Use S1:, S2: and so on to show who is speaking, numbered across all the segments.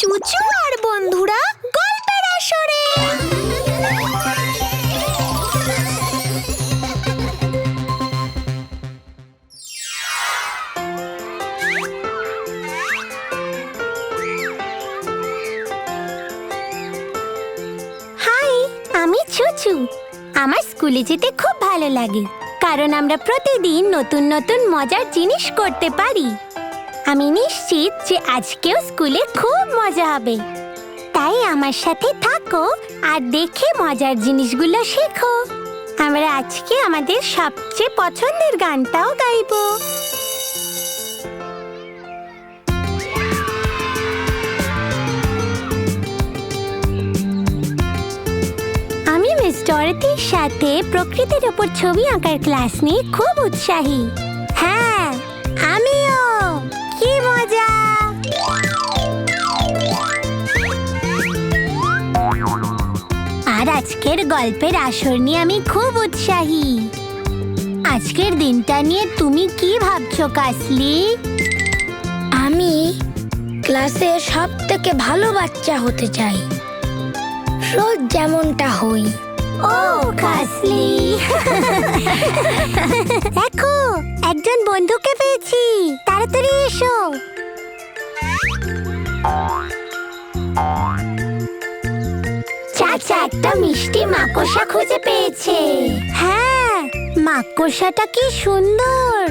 S1: চুচু আর বন্ধুরা গল্পের আসরে। হাই, আমি চুচু। আমার স্কুলে যেতে খুব ভালো লাগে, কারণ আমরা প্রতিদিন নতুন নতুন মজার জিনিস করতে পারি। আমি নিশ্চিত যে আজকেও স্কুলে খুব মজা হবে। তাই আমার সাথে থাকো আর দেখে মজার জিনিসগুলো শেখো। আমরা আজকে আমাদের সবচেয়ে পছন্দের গানটাও গাইবো। আমি মিস সাথে প্রকৃতির ওপর ছবি আঁকার ক্লাস নিয়ে খুব উৎসাহী। আজকের গল্পের আসর নিয়ে আমি খুব উৎসাহী। আজকের দিনটা নিয়ে তুমি কি ভাবছ কাসলি?
S2: আমি ক্লাসে সব থেকে ভালো বাচ্চা হতে চাই। রোজ যেমনটা হই।
S1: ও কাসলি। দেখো একজন বন্ধুকে পেয়েছি। তাড়াতাড়ি এসো। চাচা একটা মিষ্টি মাকড়সা খুঁজে পেয়েছে। হ্যাঁ মাকড়সাটা কি সুন্দর।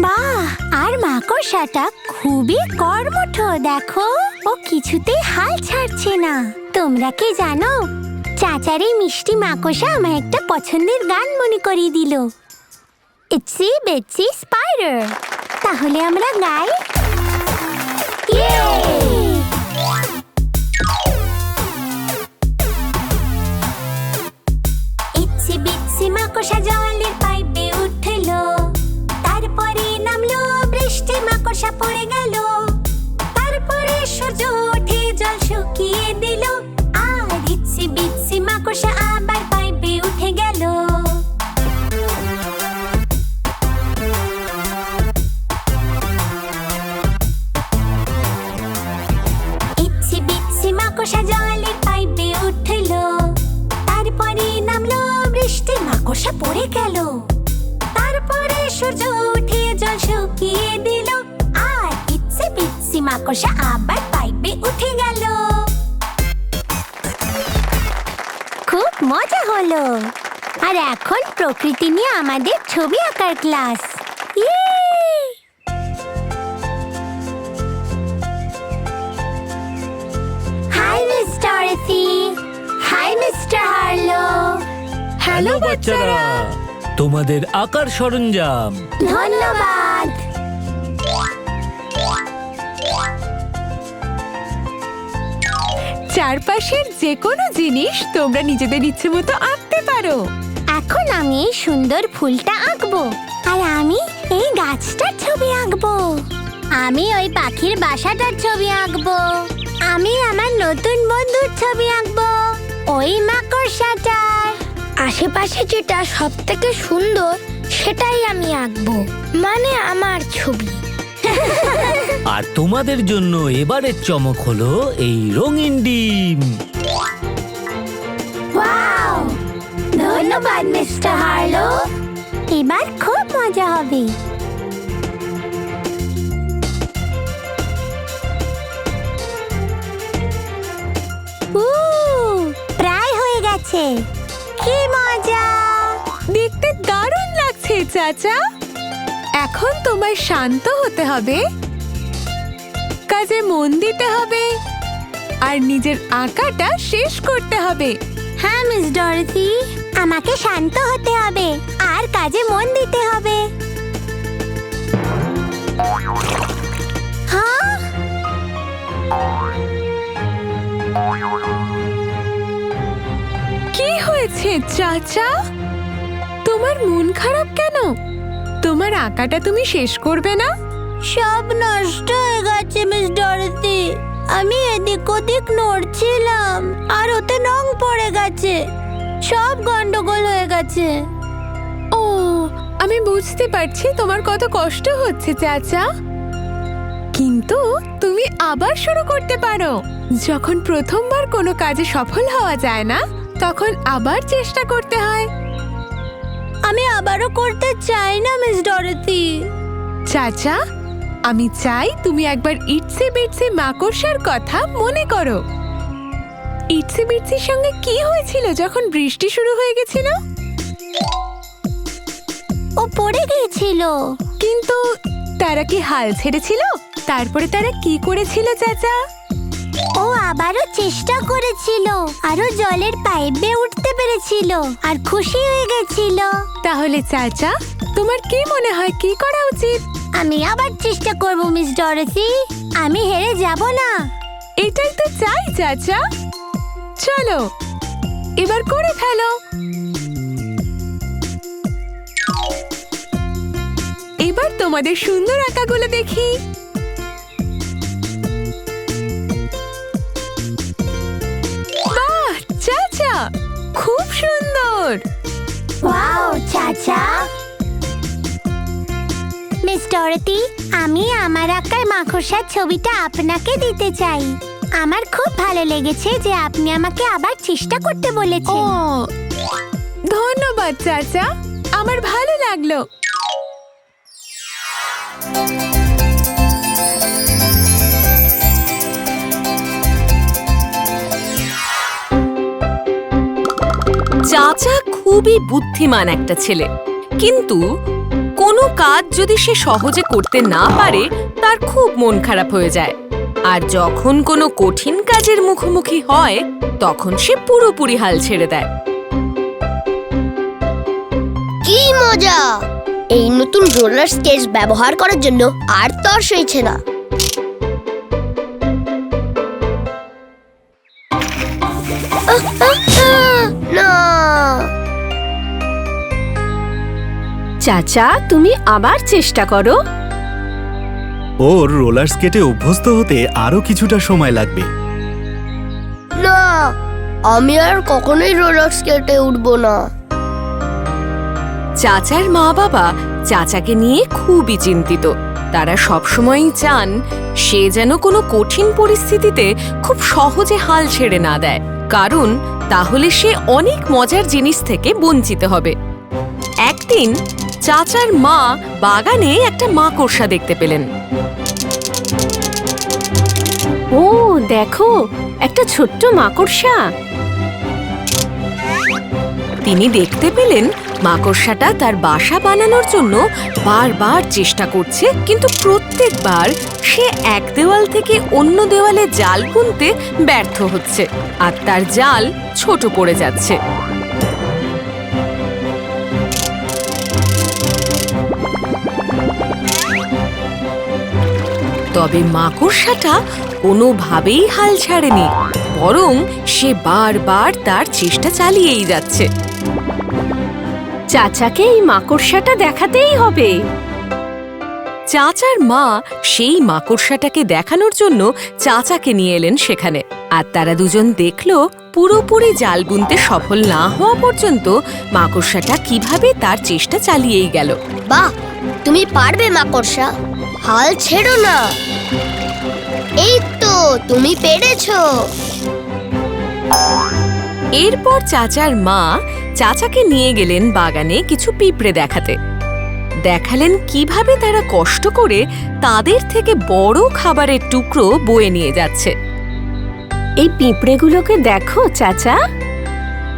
S1: বাহ, আর মাকড়সাটা খুবই কর্মঠ, দেখো। ও কিছুতেই হাল ছাড়ছে না। তোমরা কি জানো, চাচার মিষ্টি মাকড়সা আমার একটা পছন্দের গান মনে করিয়ে দিল। Itsy bitsy spider. তাহলে আমরা গাই। ইচ্ছে মাকড়সা জলে পাইপে উঠল। তারপরে নামলো, বৃষ্টি মাকড়সা পড়ে গেল। তারপরে সূর্য উঠে জল শুকিয়ে দিল। আর ইচ্ছে বিচ্ছি মাকড়সা আবার মাকড়সা আবার পাইপে উঠে গেল। খুব মজা হলো। আর এখন প্রকৃতি নিয়ে আমাদের ছবি আঁকার class. Yay! Hi miss Dorothy hi mister Harlow.
S3: Hello বাচ্চারা। তোমাদের আকার সরঞ্জাম।
S1: ধন্যবাদ।
S4: চারপাশের যে কোনো জিনিস তোমরা নিজেদের ইচ্ছে মতো আঁকতে পারো।
S1: এখন আমি এই সুন্দর ফুলটা আঁকবো আর আমি এই গাছটার ছবি আঁকবো। আমি ওই পাখির বাসাটার ছবি আঁকবো। আমি আমার নতুন বন্ধুর ছবি আঁকবো। ওই মাকড়সাটার।
S2: আশেপাশে যেটা সব থেকে সুন্দর সেটাই আমি আঁকবো। মানে আমার ছবি।
S3: আর তোমাদের জন্য এবারের চমক হলো এই রঙিন ডিম।
S1: ওয়াও! ধন্যবাদ মিস্টার হার্লো। এবার খুব মজা হবে। উ, প্রায় হয়ে গেছে। কি মজা!
S4: দেখতে দারুণ লাগছে চাচা। এখন তোমায় শান্ত হতে হবে। কাজে মন দিতে হবে। আর নিজের আঁকাটা শেষ করতে হবে।
S1: হ্যাঁ মিস ডরথি আমাকে শান্ত হতে হবে আর কাজে মন দিতে হবে। হ্যাঁ?
S4: কি হয়েছে চাচা? তোমার মন খারাপ কেন? তোমার আঁকাটা তুমি শেষ করবে না?
S1: সব নষ্ট হয়ে গেছে মিস ডরথি। আমি এদিক ওদিক নড়ছিলাম আর ওতে রং পড়ে গেছে। সব গন্ডগোল হয়ে গেছে।
S4: ও আমি বুঝতে পারছি তোমার কত কষ্ট হচ্ছে চাচা। কিন্তু তুমি আবার শুরু করতে পারো। যখন প্রথমবার কোনো কাজে সফল হওয়া যায় না তখন আবার চেষ্টা করতে হয়।
S1: আমি আবারও করতে চাই না মিস ডরথি।
S4: চাচা আমি চাই তুমি একবার ইটসে বিটসে মাকড়সার কথা মনে করো। ইটসে বিটসির সঙ্গে কি হয়েছিল যখন বৃষ্টি শুরু হয়ে গেছিল?
S1: ও পড়ে গিয়েছিল।
S4: কিন্তু তারা কি হাল ছেড়েছিল? তারপরে তারা কি করেছিল চাচা?
S1: ও আবারও চেষ্টা করেছিল আরও জলের পাইপ বেয়ে উঠতে পেরেছিল আর খুশি হয়ে গেছিল।
S4: তাহলে চাচা তোমার কি মনে হয় কি করা উচিত?
S1: আমি আবার চেষ্টা করব মিস ডরেসি। আমি হেরে যাব না।
S4: এটাই তো চাই চাচা। চলো এবার করে ফেলো। এবার তোমাদের সুন্দর আঁকাগুলো দেখি। বাহ চাচা খুব সুন্দর।
S1: ওয়াও চাচা। মিস ডরেথি আমি আমার আঁকার মাকড়সার ছবিটা আপনাকে দিতে চাই। আমার খুব ভালো লেগেছে যে আপনি আমাকে আবার চেষ্টা করতে
S4: ও
S1: বলেছেন
S4: ধন্যবাদ চাচা আমার ভালো লাগল।
S5: চাচা খুবই বুদ্ধিমান একটা ছেলে কিন্তু কোনো কাজ যদি সে সহজে করতে না পারে তার খুব মন খারাপ হয়ে যায়। আর যখন কোনো কঠিন কাজের মুখোমুখি হয় তখন সে পুরোপুরি হাল ছেড়ে দেয়।
S2: কি মজা! এই নতুন রোলার স্কেচ ব্যবহার করার জন্য আর তর সইছে না। আহ, আহ,
S5: চাচা তুমি আবার চেষ্টা করো।
S6: ওর রোলার স্কেটে অভ্যস্ত হতে আরও কিছুটা সময় লাগবে।
S2: না আমি আর কখনোই রোলার স্কেটে উঠবো না।
S5: চাচার মা বাবা চাচাকে নিয়ে খুবই চিন্তিত। তারা সবসময়ই চান সে যেন কোনো কঠিন পরিস্থিতিতে খুব সহজে হাল ছেড়ে না দেয়। কারণ তাহলে সে অনেক মজার জিনিস থেকে বঞ্চিত হবে। একদিন চাচার মা বাগানে একটা মাকড়সা দেখতে পেলেন। ও, দেখো, একটা ছোট্ট মাকড়সা তিনি দেখতে পেলেন মাকড়সাটা তার বাসা বানানোর জন্য বারবার চেষ্টা করছে, কিন্তু প্রত্যেকবার সে এক দেওয়াল থেকে অন্য দেওয়ালে জাল বুনতে ব্যর্থ হচ্ছে, আর তার জাল ছোট পড়ে যাচ্ছে। তবে মাকড়সাটা কোনোভাবেই হাল ছাড়েনি বরং সে বারবার তার চেষ্টা চালিয়েই যাচ্ছে। চাচাকে এই মাকড়সাটা দেখাতেই হবে। চাচার মা সেই মাকড়সাটাকে দেখানোর জন্য চাচাকে নিয়ে এলেন সেখানে আর তারা দুজন দেখল পুরোপুরি জাল বুনতে সফল না হওয়া পর্যন্ত মাকড়সাটা কীভাবে তার চেষ্টা চালিয়েই গেল।
S2: বাহ তুমি পারবে মাকড়সা। হাল ছেড়ো না। এই তো তুমি পেরেছ।
S5: এরপর চাচার মা চাচাকে নিয়ে গেলেন বাগানে কিছু পিঁপড়ে দেখাতে। দেখালেন কীভাবে তারা কষ্ট করে তাদের থেকে বড় খাবারের টুকরো বয়ে নিয়ে যাচ্ছে। এই পিঁপড়েগুলোকে দেখো চাচা।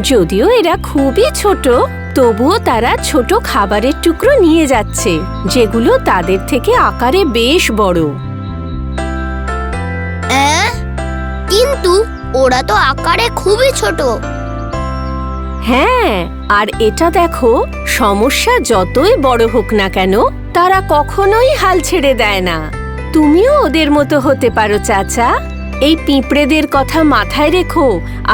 S5: যদিও এরা খুবই ছোট তবুও তারা ছোট খাবারের টুকরো নিয়ে যাচ্ছে যেগুলো তাদের থেকে আকারে বেশ বড়।
S2: কিন্তু ওরা তো আকারে খুবই ছোট।
S5: হ্যাঁ আর এটা দেখো সমস্যা যতই বড় হোক না কেন তারা কখনোই হাল ছেড়ে দেয় না। তুমিও ওদের মতো হতে পারো চাচা। এই পিঁপড়েদের কথা মাথায় রেখো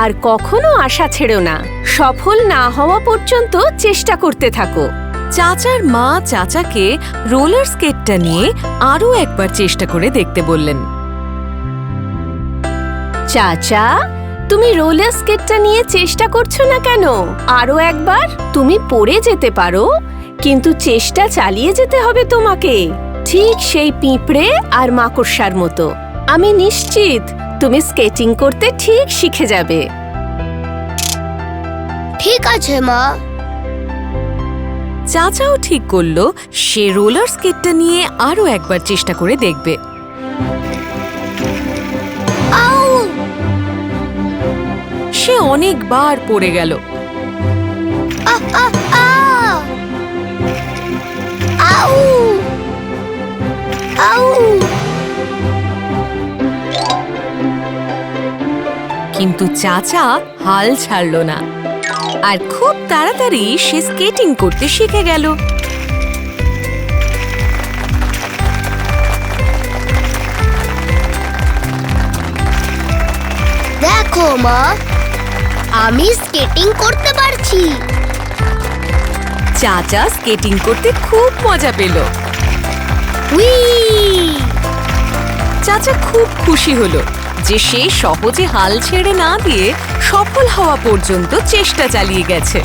S5: আর কখনো আশা ছেড়ো না। সফল না হওয়া পর্যন্ত চেষ্টা করতে থাকো। চাচার মা চাচাকে রোলার স্কেটটা নিয়ে আরও একবার চেষ্টা করে দেখতে বললেন। চাচা তুমি রোলার স্কেটটা নিয়ে চেষ্টা করছ না কেন? আরও একবার তুমি পড়ে যেতে পারো কিন্তু চেষ্টা চালিয়ে যেতে হবে তোমাকে। ঠিক সেই পিঁপড়ে আর মাকড়সার মতো।
S7: আমি নিশ্চিত তুমি স্কেটিং করতে ঠিক শিখে যাবে।
S2: ঠিক আছে মা।
S5: চাচাও ঠিক করল সে রোলার স্কেটটা নিয়ে আরও একবার চেষ্টা করে দেখবে। সে অনেকবার পড়ে গেল। কিন্তু চাচা হাল ছাড়ল না আর খুব তাড়াতাড়ি সে স্কেটিং করতে শিখে গেল।
S2: দেখো মা আমি স্কেটিং করতে পারছি।
S5: চাচা স্কেটিং করতে খুব মজা পেল।
S2: উই
S5: চাচা খুব খুশি হলো যে সে সহজে হাল ছেড়ে না দিয়ে সফল হওয়া পর্যন্ত চেষ্টা চালিয়ে গেছে।